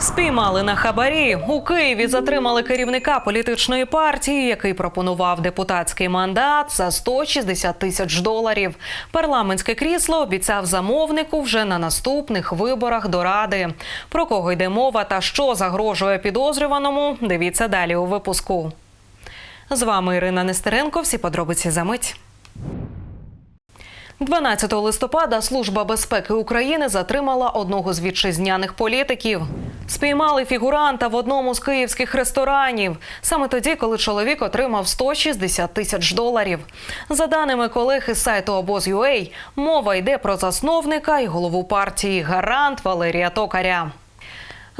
Спіймали на хабарі у Києві. Затримали керівника політичної партії, який пропонував депутатський мандат за 160 тисяч доларів. Парламентське крісло обіцяв замовнику вже на наступних виборах до ради. Про кого йде мова та що загрожує підозрюваному? Дивіться далі у випуску. З вами Ірина Нестеренко. Всі подробиці за мить. 12 листопада Служба безпеки України затримала одного з вітчизняних політиків. Спіймали фігуранта в одному з київських ресторанів саме тоді, коли чоловік отримав 160 тисяч доларів. За даними колег із сайту обоз.ua, мова йде про засновника і голову партії Гарант Валерія Токаря.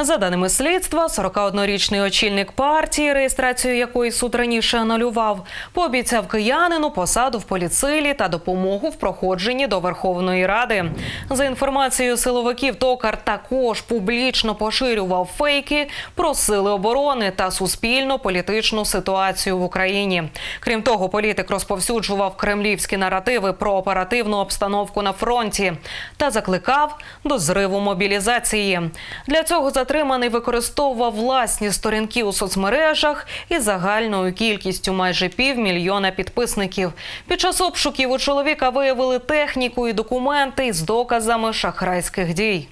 За даними слідства, 41-річний очільник партії, реєстрацію якої суд раніше анулював, пообіцяв киянину посаду в поліцилі та допомогу в проходженні до Верховної Ради. За інформацією силовиків, токар також публічно поширював фейки про сили оборони та суспільно політичну ситуацію в Україні. Крім того, політик розповсюджував кремлівські наративи про оперативну обстановку на фронті та закликав до зриву мобілізації. Для цього затриманий використовував власні сторінки у соцмережах із загальною кількістю майже півмільйона підписників. Під час обшуків у чоловіка виявили техніку і документи із доказами шахрайських дій.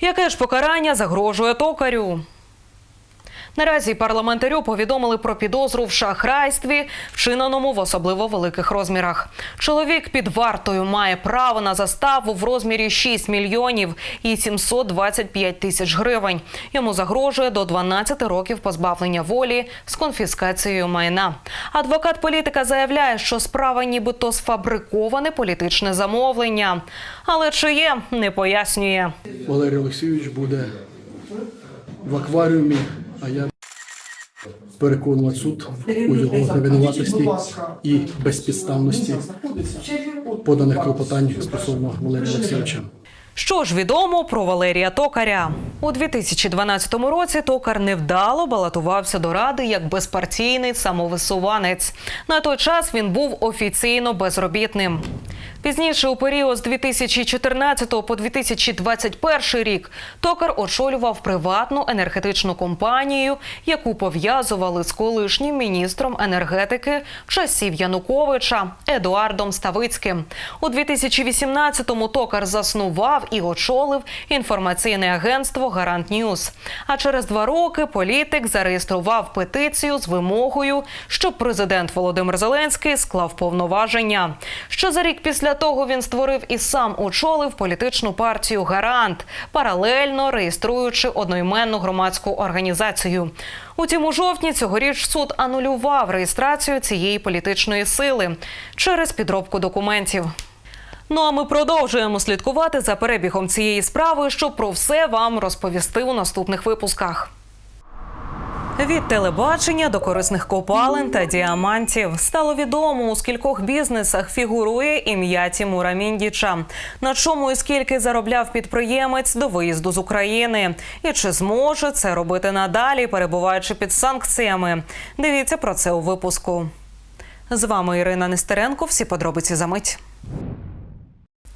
Яке ж покарання загрожує токарю? Наразі парламентарю повідомили про підозру в шахрайстві, вчиненому в особливо великих розмірах. Чоловік під вартою має право на заставу в розмірі 6 мільйонів і 725 тисяч гривень. Йому загрожує до 12 років позбавлення волі з конфіскацією майна. Адвокат політика заявляє, що справа нібито сфабриковане політичне замовлення, але чиє не пояснює. Валерій Олексійович буде в акваріумі, а я переконувати суд у його невинуватості і безпідставності поданих клопотань стосовно Валерія Олексійовича. Що ж відомо про Валерія Токаря у 2012 році. Токар невдало балотувався до ради як безпартійний самовисуванець. На той час він був офіційно безробітним. Пізніше, у період з 2014 по 2021 рік, токар очолював приватну енергетичну компанію, яку пов'язували з колишнім міністром енергетики часів Януковича Едуардом Ставицьким. У 2018-му токар заснував і очолив інформаційне агентство Гарант Ньюз. А через два роки політик зареєстрував петицію з вимогою, щоб президент Володимир Зеленський склав повноваження. Що за рік після того він створив і сам очолив політичну партію Гарант, паралельно реєструючи одноіменну громадську організацію. Утім, у жовтні цьогоріч суд анулював реєстрацію цієї політичної сили через підробку документів. Ну а ми продовжуємо слідкувати за перебігом цієї справи, щоб про все вам розповісти у наступних випусках. Від телебачення до корисних копалин та діамантів стало відомо, у скількох бізнесах фігурує ім'я Тімура Міндіча. На чому і скільки заробляв підприємець до виїзду з України, і чи зможе це робити надалі, перебуваючи під санкціями? Дивіться про це у випуску. З вами Ірина Нестеренко. Всі подробиці за мить.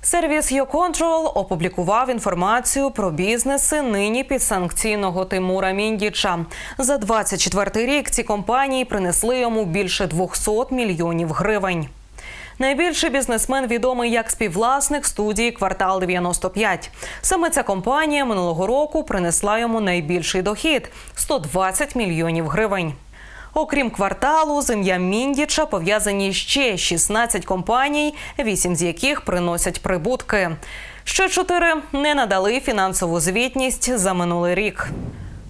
Сервіс YouControl опублікував інформацію про бізнеси нині підсанкційного Тимура Міндіча. За 24 рік ці компанії принесли йому більше 200 мільйонів гривень. Найбільший бізнесмен відомий як співвласник студії Квартал 95. Саме ця компанія минулого року принесла йому найбільший дохід 120 мільйонів гривень. Окрім кварталу, з ім'ям Міндіча пов'язані ще 16 компаній, 8 з яких приносять прибутки. Ще чотири не надали фінансову звітність за минулий рік.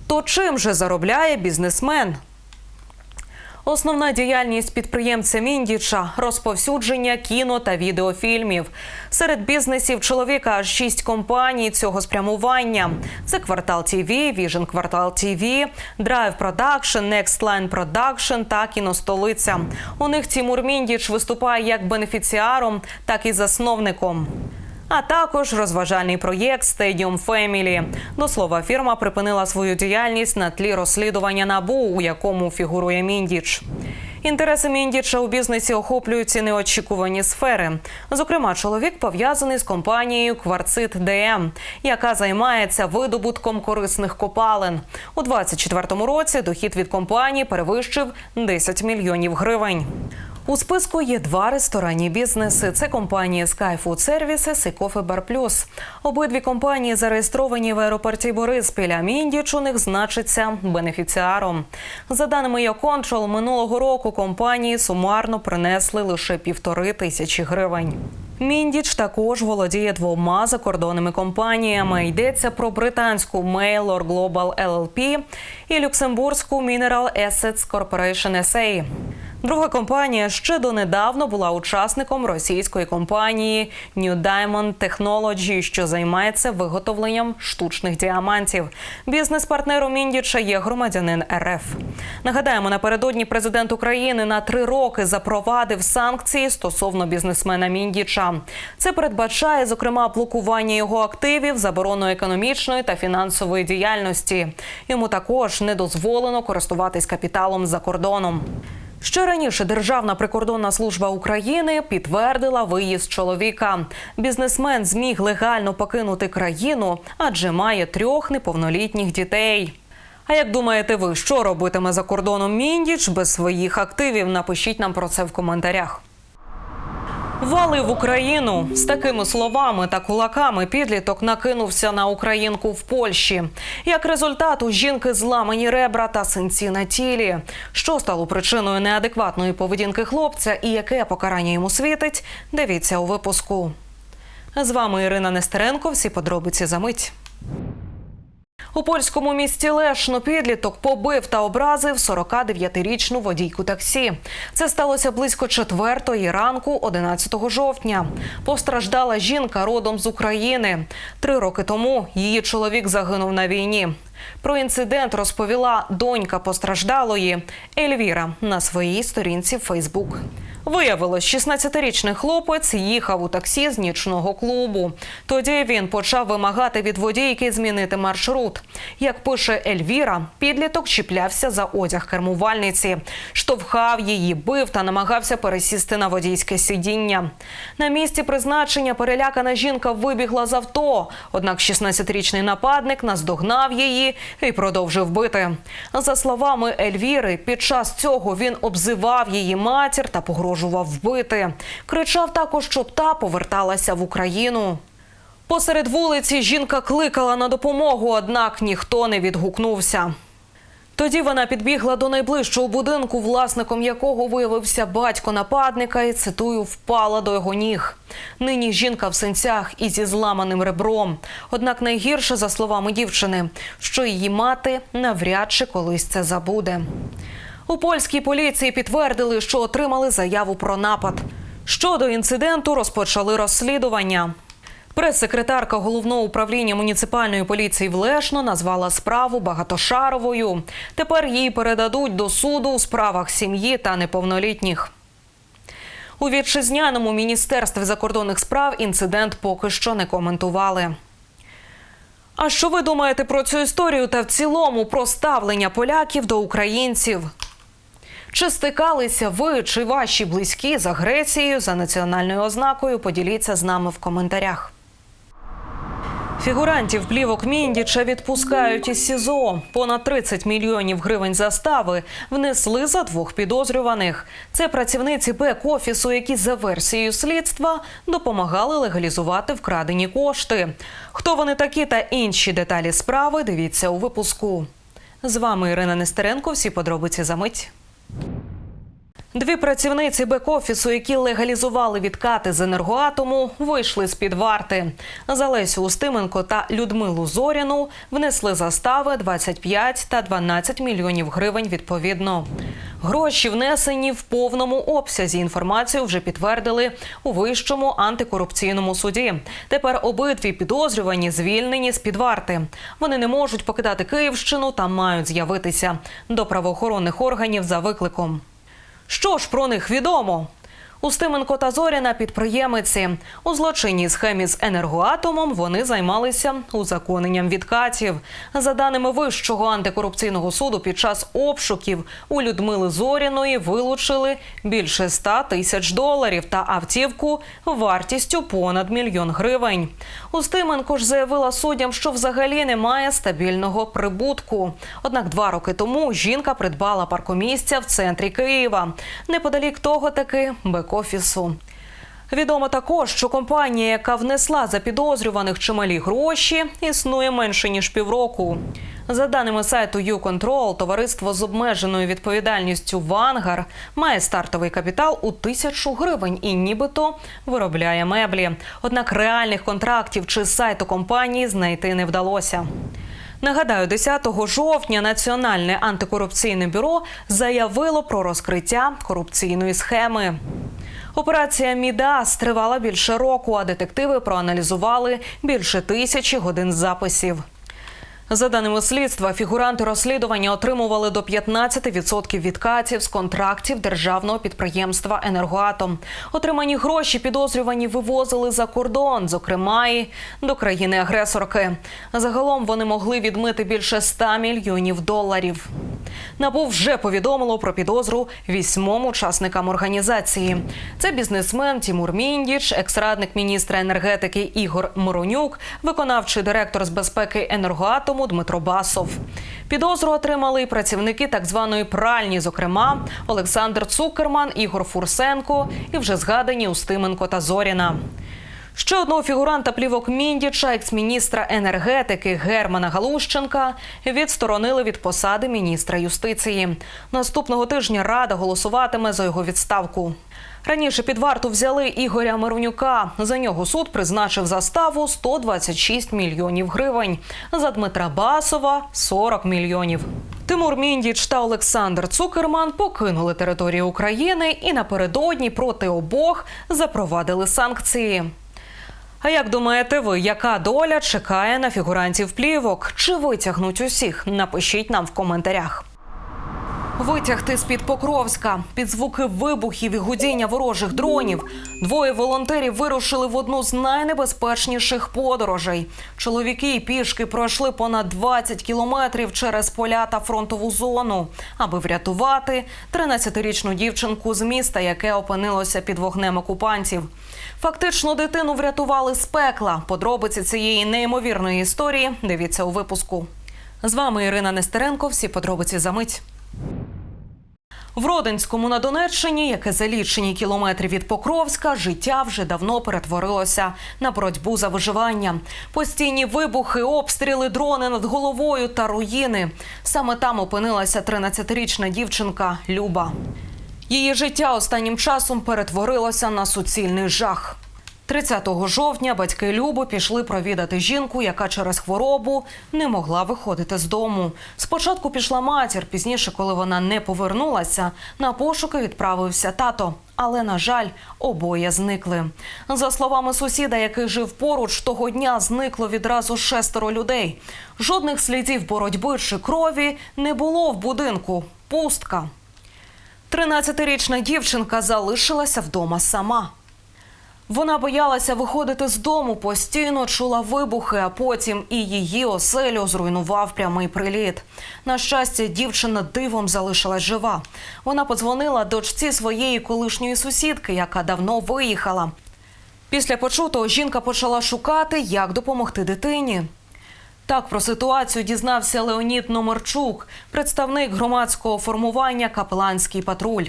То чим же заробляє бізнесмен? Основна діяльність підприємця Міндіча розповсюдження кіно та відеофільмів. Серед бізнесів чоловіка аж шість компаній цього спрямування: це квартал ТВ, Vision Квартал Drive Production, Next Line Production та кіностолиця. У них Тімур Міндіч виступає як бенефіціаром, так і засновником. А також розважальний проєкт Stadium Family. До слова, фірма припинила свою діяльність на тлі розслідування набу, у якому фігурує Міндіч. Інтереси Міндіча у бізнесі охоплюють і неочікувані сфери. Зокрема, чоловік пов'язаний з компанією Кварцит ДМ, яка займається видобутком корисних копалин. У 2024 році дохід від компанії перевищив 10 мільйонів гривень. У списку є два ресторанні бізнеси. Це компанії Sky Food Services і Coffee Bar Plus. Обидві компанії зареєстровані в аеропорті Бориспіля. Міндіч у них значиться бенефіціаром. За даними Йоконтрол, минулого року компанії сумарно принесли лише півтори тисячі гривень. Міндіч також володіє двома закордонними компаніями. Йдеться про британську Mailor Global LLP і люксембурзьку Mineral Assets Corporation SA. Друга компанія ще донедавна була учасником російської компанії New Diamond Technology, що займається виготовленням штучних діамантів. Бізнес-партнером Міндіча є громадянин РФ. Нагадаємо, напередодні президент України на три роки запровадив санкції стосовно бізнесмена Міндіча. Це передбачає, зокрема, блокування його активів, заборону економічної та фінансової діяльності. Йому також не дозволено користуватись капіталом за кордоном. Ще раніше Державна прикордонна служба України підтвердила виїзд чоловіка. Бізнесмен зміг легально покинути країну, адже має трьох неповнолітніх дітей. А як думаєте ви, що робитиме за кордоном Міндіч без своїх активів? Напишіть нам про це в коментарях. Вали в Україну з такими словами та кулаками підліток накинувся на українку в Польщі. Як результат, у жінки зламані ребра та синці на тілі. Що стало причиною неадекватної поведінки хлопця і яке покарання йому світить? Дивіться у випуску. З вами Ірина Нестеренко. Всі подробиці за мить. У польському місті Лешно підліток побив та образив 49-річну водійку таксі. Це сталося близько четвертої ранку, 11 жовтня. Постраждала жінка родом з України. Три роки тому її чоловік загинув на війні. Про інцидент розповіла донька постраждалої Ельвіра на своїй сторінці в Фейсбук. Виявилось, 16-річний хлопець їхав у таксі з нічного клубу. Тоді він почав вимагати від водійки змінити маршрут. Як пише Ельвіра, підліток чіплявся за одяг кермувальниці, штовхав її, бив та намагався пересісти на водійське сидіння. На місці призначення перелякана жінка вибігла з авто. Однак 16-річний нападник наздогнав її і продовжив бити. За словами Ельвіри, під час цього він обзивав її матір та погрожував вбити. Кричав також, щоб та поверталася в Україну. Посеред вулиці жінка кликала на допомогу, однак ніхто не відгукнувся. Тоді вона підбігла до найближчого будинку, власником якого виявився батько нападника, і цитую, впала до його ніг. Нині жінка в синцях і зі зламаним ребром. Однак найгірше, за словами дівчини, що її мати навряд чи колись це забуде. У польській поліції підтвердили, що отримали заяву про напад. Щодо інциденту розпочали розслідування. Прес-секретарка головного управління муніципальної поліції в Лешно назвала справу багатошаровою. Тепер її передадуть до суду у справах сім'ї та неповнолітніх. У вітчизняному міністерстві закордонних справ інцидент поки що не коментували. А що ви думаєте про цю історію та в цілому про ставлення поляків до українців? Чи стикалися ви чи ваші близькі з агресією за національною ознакою? Поділіться з нами в коментарях. Фігурантів плівок Міндіча відпускають із СІЗО. Понад 30 мільйонів гривень застави внесли за двох підозрюваних. Це працівниці бек-офісу, які за версією слідства допомагали легалізувати вкрадені кошти. Хто вони такі та інші деталі справи? Дивіться у випуску. З вами Ірина Нестеренко. Всі подробиці за мить. Дві працівниці бек-офісу, які легалізували відкати з енергоатому, вийшли з під варти. За Лесю Устименко та Людмилу Зоряну внесли застави 25 та 12 мільйонів гривень відповідно. Гроші внесені в повному обсязі. Інформацію вже підтвердили у вищому антикорупційному суді. Тепер обидві підозрювані звільнені з під варти. Вони не можуть покидати Київщину та мають з'явитися до правоохоронних органів за викликом. Що ж про них відомо? Устименко та Зоріна підприємиці. У злочинній схемі з енергоатомом вони займалися узаконенням відкатів. За даними Вищого антикорупційного суду, під час обшуків у Людмили Зоріної вилучили більше 100 тисяч доларів та автівку вартістю понад мільйон гривень. Устименко ж заявила суддям, що взагалі немає стабільного прибутку. Однак два роки тому жінка придбала паркомісця в центрі Києва, неподалік того таки бек-офісу. Відомо також, що компанія, яка внесла за підозрюваних чималі гроші, існує менше ніж півроку. За даними сайту YouControl, товариство з обмеженою відповідальністю Вангар має стартовий капітал у тисячу гривень і нібито виробляє меблі. Однак реальних контрактів чи сайту компанії знайти не вдалося. Нагадаю, 10 жовтня Національне антикорупційне бюро заявило про розкриття корупційної схеми. Операція Мідас тривала більше року, а детективи проаналізували більше тисячі годин записів. За даними слідства, фігуранти розслідування отримували до 15% відкатів з контрактів державного підприємства Енергоатом. Отримані гроші підозрювані вивозили за кордон, зокрема і до країни-агресорки. Загалом вони могли відмити більше 100 мільйонів доларів. НАБУ вже повідомило про підозру вісьмом учасникам організації. Це бізнесмен Тімур Міндіч, екс-радник міністра енергетики Ігор Моронюк, виконавчий директор з безпеки енергоатому Дмитро Басов. Підозру отримали і працівники так званої пральні, зокрема Олександр Цукерман, Ігор Фурсенко і вже згадані Устименко та Зоріна. Ще одного фігуранта плівок Міндіча, екс-міністра енергетики Германа Галущенка, відсторонили від посади міністра юстиції. Наступного тижня рада голосуватиме за його відставку. Раніше під варту взяли Ігоря Миронюка. За нього суд призначив заставу 126 мільйонів гривень. За Дмитра Басова 40 мільйонів. Тимур Міндіч та Олександр Цукерман покинули територію України і напередодні проти обох запровадили санкції. А як думаєте ви, яка доля чекає на фігурантів плівок? Чи витягнуть усіх? Напишіть нам в коментарях. Витягти з під Покровська під звуки вибухів і гудіння ворожих дронів. Двоє волонтерів вирушили в одну з найнебезпечніших подорожей. Чоловіки і пішки пройшли понад 20 кілометрів через поля та фронтову зону, аби врятувати 13-річну дівчинку з міста, яке опинилося під вогнем окупантів. Фактично, дитину врятували з пекла. Подробиці цієї неймовірної історії дивіться у випуску. З вами Ірина Нестеренко. Всі подробиці за мить. В Родинському на Донеччині, яке за лічені кілометри від Покровська, життя вже давно перетворилося на боротьбу за виживання. Постійні вибухи, обстріли, дрони над головою та руїни. Саме там опинилася 13-річна дівчинка Люба. Її життя останнім часом перетворилося на суцільний жах. 30 жовтня батьки Любу пішли провідати жінку, яка через хворобу не могла виходити з дому. Спочатку пішла матір, пізніше, коли вона не повернулася, на пошуки відправився тато. Але, на жаль, обоє зникли. За словами сусіда, який жив поруч, того дня зникло відразу шестеро людей. Жодних слідів боротьби чи крові не було в будинку. Пустка. 13-річна дівчинка залишилася вдома сама. Вона боялася виходити з дому, постійно чула вибухи, а потім і її оселю зруйнував прямий приліт. На щастя, дівчина дивом залишилась жива. Вона подзвонила дочці своєї колишньої сусідки, яка давно виїхала. Після почутого жінка почала шукати, як допомогти дитині. Так про ситуацію дізнався Леонід Номерчук, представник громадського формування Капеланський патруль.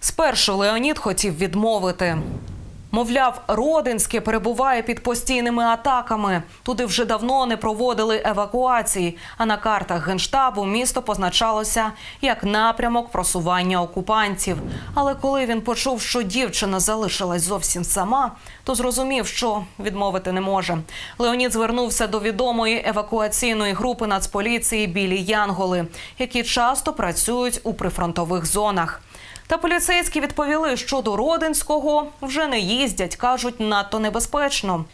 Спершу Леонід хотів відмовити. Мовляв, Родинське перебуває під постійними атаками. Туди вже давно не проводили евакуації. А на картах генштабу місто позначалося як напрямок просування окупантів. Але коли він почув, що дівчина залишилась зовсім сама, то зрозумів, що відмовити не може. Леонід звернувся до відомої евакуаційної групи Нацполіції Білі Янголи, які часто працюють у прифронтових зонах. Та поліцейські відповіли, що до Родинського вже не їздять, кажуть, надто небезпечно.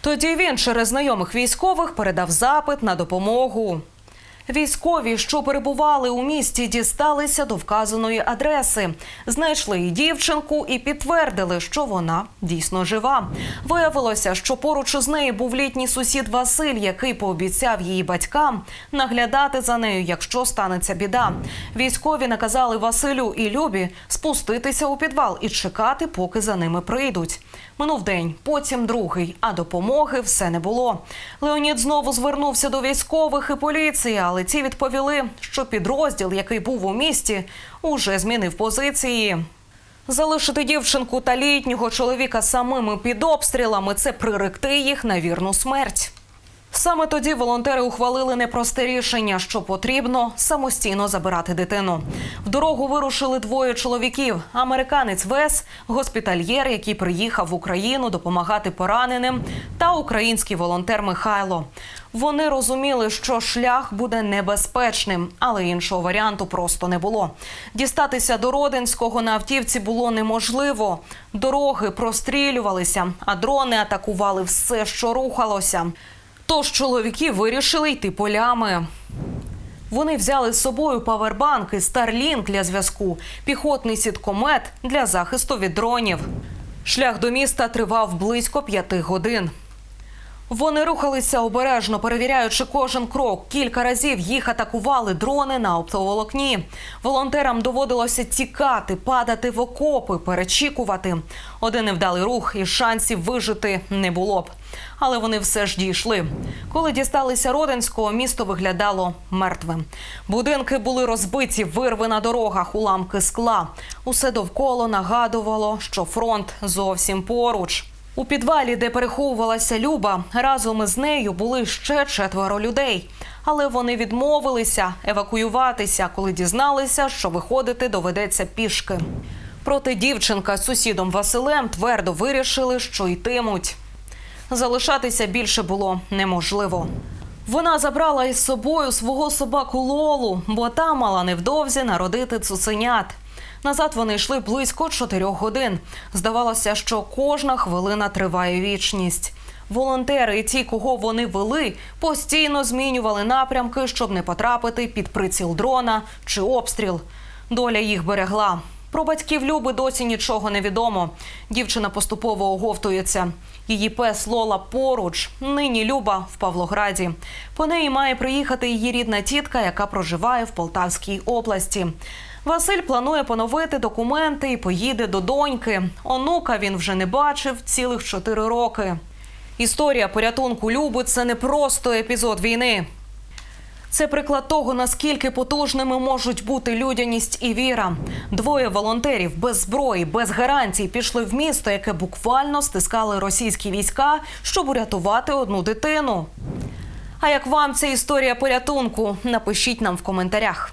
Тоді він через знайомих військових передав запит на допомогу. Військові, що перебували у місті, дісталися до вказаної адреси. Знайшли і дівчинку і підтвердили, що вона дійсно жива. Виявилося, що поруч із нею був літній сусід Василь, який пообіцяв її батькам наглядати за нею, якщо станеться біда. Військові наказали Василю і Любі спуститися у підвал і чекати, поки за ними прийдуть. Минув день, потім другий, а допомоги все не було. Леонід знову звернувся до військових і поліції, але ці відповіли, що підрозділ, який був у місті, уже змінив позиції. Залишити дівчинку та літнього чоловіка самими під обстрілами це приректи їх на вірну смерть. Саме тоді волонтери ухвалили непросте рішення, що потрібно самостійно забирати дитину. В дорогу вирушили двоє чоловіків: американець Вес, госпітальєр, який приїхав в Україну допомагати пораненим, та український волонтер Михайло. Вони розуміли, що шлях буде небезпечним, але іншого варіанту просто не було. Дістатися до Родинського на автівці було неможливо. Дороги прострілювалися, а дрони атакували все, що рухалося. Тож чоловіки вирішили йти полями. Вони взяли з собою павербанки, старлінг для зв'язку, піхотний сіткомет для захисту від дронів. Шлях до міста тривав близько п'яти годин. Вони рухалися обережно, перевіряючи кожен крок. Кілька разів їх атакували дрони на оптоволокні. Волонтерам доводилося тікати, падати в окопи, перечікувати. Один невдалий рух і шансів вижити не було б. Але вони все ж дійшли. Коли дісталися Родинського, місто виглядало мертвим. Будинки були розбиті, вирви на дорогах, уламки скла. Усе довкола нагадувало, що фронт зовсім поруч. У підвалі, де переховувалася Люба, разом із нею були ще четверо людей. Але вони відмовилися евакуюватися, коли дізналися, що виходити доведеться пішки. Проте дівчинка з сусідом Василем твердо вирішили, що йтимуть. Залишатися більше було неможливо. Вона забрала із собою свого собаку Лолу, бо та мала невдовзі народити цуценят. Назад вони йшли близько чотирьох годин. Здавалося, що кожна хвилина триває вічність. Волонтери і ті, кого вони вели, постійно змінювали напрямки, щоб не потрапити під приціл дрона чи обстріл. Доля їх берегла. Про батьків Люби досі нічого не відомо. Дівчина поступово оговтується. Її пес Лола поруч. Нині Люба в Павлограді. По неї має приїхати її рідна тітка, яка проживає в Полтавській області. Василь планує поновити документи і поїде до доньки. Онука він вже не бачив цілих чотири роки. Історія порятунку Люби це не просто епізод війни. Це приклад того, наскільки потужними можуть бути людяність і віра. Двоє волонтерів без зброї, без гарантій пішли в місто, яке буквально стискали російські війська, щоб урятувати одну дитину. А як вам ця історія порятунку? Напишіть нам в коментарях.